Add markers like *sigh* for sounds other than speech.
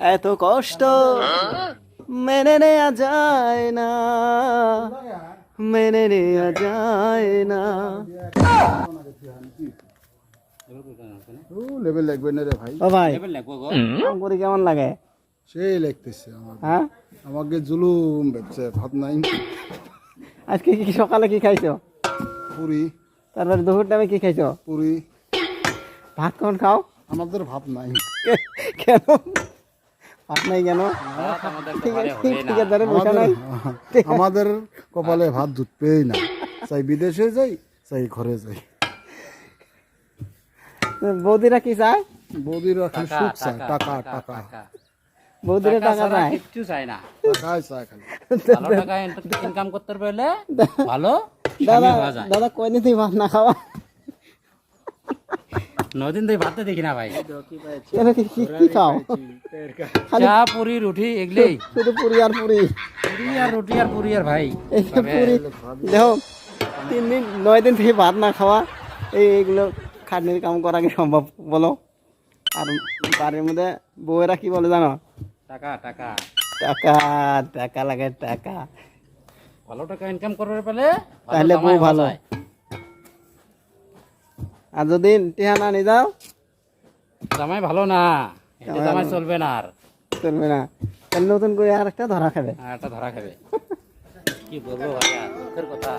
এত কষ্ট মেনে নেওয়া যায় না। মেনে নেওয়া যায় না। ও লেভেল লাগবে না রে ভাই। ও ভাই লেবেল লাগবো গো। কাম করে কেমন লাগে? সেই লাগতেছে আমার হ্যাঁ? আমাকে জুলুম ভাত নাই। আজকে কি সকালে কি খাইছো? পুরি। তারপরে দুপুর টাইমে কি খাইছো? পুরি। ভাত কখন খাও? আমাদের ভাত নাই। কেন? ভাত নাই কেন? আমাদের কপালে বসে নাই। আমাদের ভাত জুটবেই না। চাই বিদেশে যাই চাই ঘরে যাই। বৌদিরা কি চায়? বৌদিরা খালি সুখ চায় টাকা টাকা বৌদিরা টাকা চায়? কিচ্ছু চাই না। টাকাই চায় খালি। ভালো টাকা ইনকাম করতে পারলে ভালো দাদা দাদা কয়দিন তুই ভাত না খাওয়া? নদিন ধরে ভাত দেখি না ভাই। কি খাও? চা পুরি রুটি এগুলোই শুধু পুরি আর পুরি। পুরি আর রুটি আর পুরি আর ভাই। পুরি। দেখো তিন দিন নয় দিন থেকে ভাত না খাওয়া এই এইগুলো খাটনির কাম করা কি সম্ভব বলো? আর বাড়ির মধ্যে বউয়েরা কি বলে জানো? টাকা টাকা। টাকা টাকা লাগে টাকা। ভালো টাকা ইনকাম করতে পারলে ভালো তাহলে বউ ভালো। যায়। আর যদি টিহা না নিয়ে যাও। জামাই ভালো না এটা জামাই চলবে না আর। চলবে না। তাহলে নতুন করে আর একটা ধরা খাবে। আর একটা ধরা খাবে। *laughs* কি বলব ভাইয়া দুঃখের কথা।